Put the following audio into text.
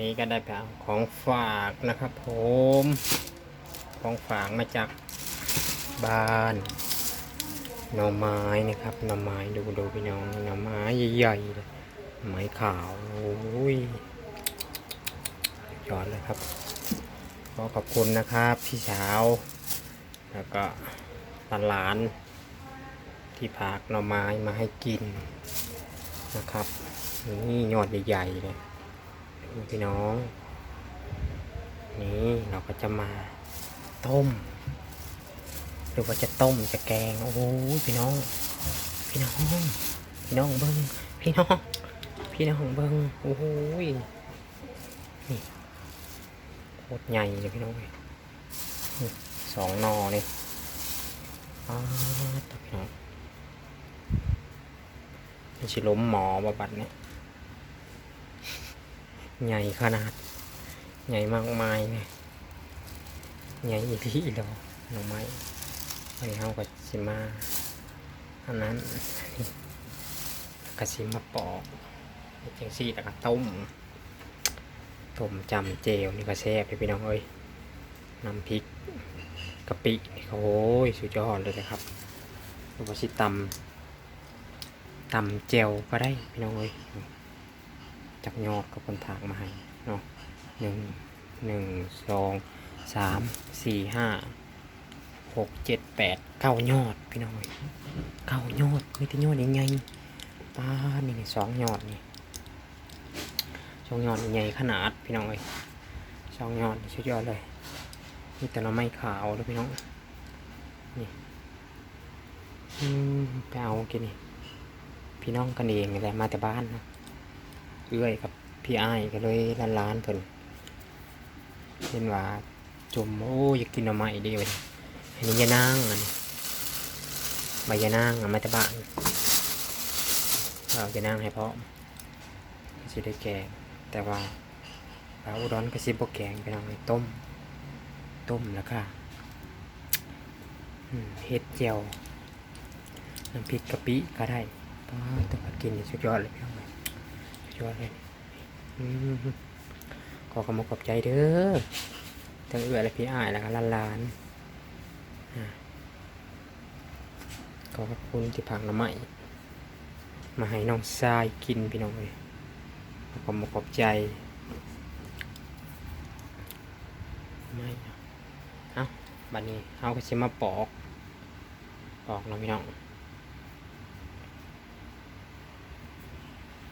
นี้ก็ได้ไปเอาของฝากนะครับผมของฝากมาจากบ้านหน่อไม้นะครับหน่อไม้ดูดูพี่น้องหน่อไม้ใหญ่ๆเลยไม้ขาวโอ้ยยอดเลยครับขอขอบคุณนะครับพี่สาว แล้วก็หลานที่พากหน่อไม้มาให้กินนะครับนี่ยอดใหญ่ๆเลย พี่น้อง นี่เราก็จะมาต้ม หรือว่าจะต้มจะแกง โอ้โหพี่น้อง พี่น้อง พี่น้องเบิ้งพี่น้อง พี่น้องเบิ้งโอ้โหนี่โคตรใหญ่เลยพี่น้องเอ้ยนี่สองนอเลยอ้าวตัพี่น้องมันชิล้มหมอบาบัดเนี่ย ใหญ่ขนาด ใหญ่มากมายเนี่ยใหญ่อีที่ดอกหน่อไม้ไปเฮากับสิมาอันนั้นกระสิมาปอกจังซี่แล้วก็ต้มต้มจำเจลนี่ก็แซ่บเลยพี่น้องเอ้ยน้ำพริกกะปินี่โอ้ยสุดยอดเลยนะครับหรือว่าสิตำตำเจลก็ได้พี่น้องเอ้ย จากยอดกับคนถากมาให้เนาะหนึ่งหนึ่งสองสามสี่ห้าหกเจ็ดแปดเก้ายอดพี่น้องเอ้ยเก้ายอดมีแต่ยอดยังไงป้านี่สองยอดนี่สองยอดใหญ่ขนาดพี่น้องเอ้ยสองยอดนี่สุดยอดเลยมีแต่เราไม่ขาวแล้วพี่น้องนี่ไปเอากินนี่พี่น้องกันเองนี่แหละมาแต่บ้านนะ เอื้อยกับพี่ไอ้ก็เลยล้านล้านเพิ่นเห็นว่าจมโอ้อยากกินหน่อไม้ดียวนี่อันนี้ยานางอันใบยานางเอามาจากบ้านเราจะนั่งให้พร้อมสิได้แกงแต่ว่าปลาอุดรก็สิบ่แกงไปทำให้ต้ม ต้มแล้วค่ะเฮ็ดเจียวน้ำพริกกะปิก็ได้ป้าต้องมากินสุดยอดเลยพี่น้อง ยอดเลยอืมขอกำลังขอบใจเด้อทั้งเอื้อและพี่อ้ายแล้วก็หลานๆอ่าขอขอบคุณที่ผักน้ำใหม่มาให้น้องทรายกินพี่น้องเลยขอกำลังขอบใจไม่เอาเอ้าบัดนี้เอาก็สิมาปอก ปอกนะพี่น้อง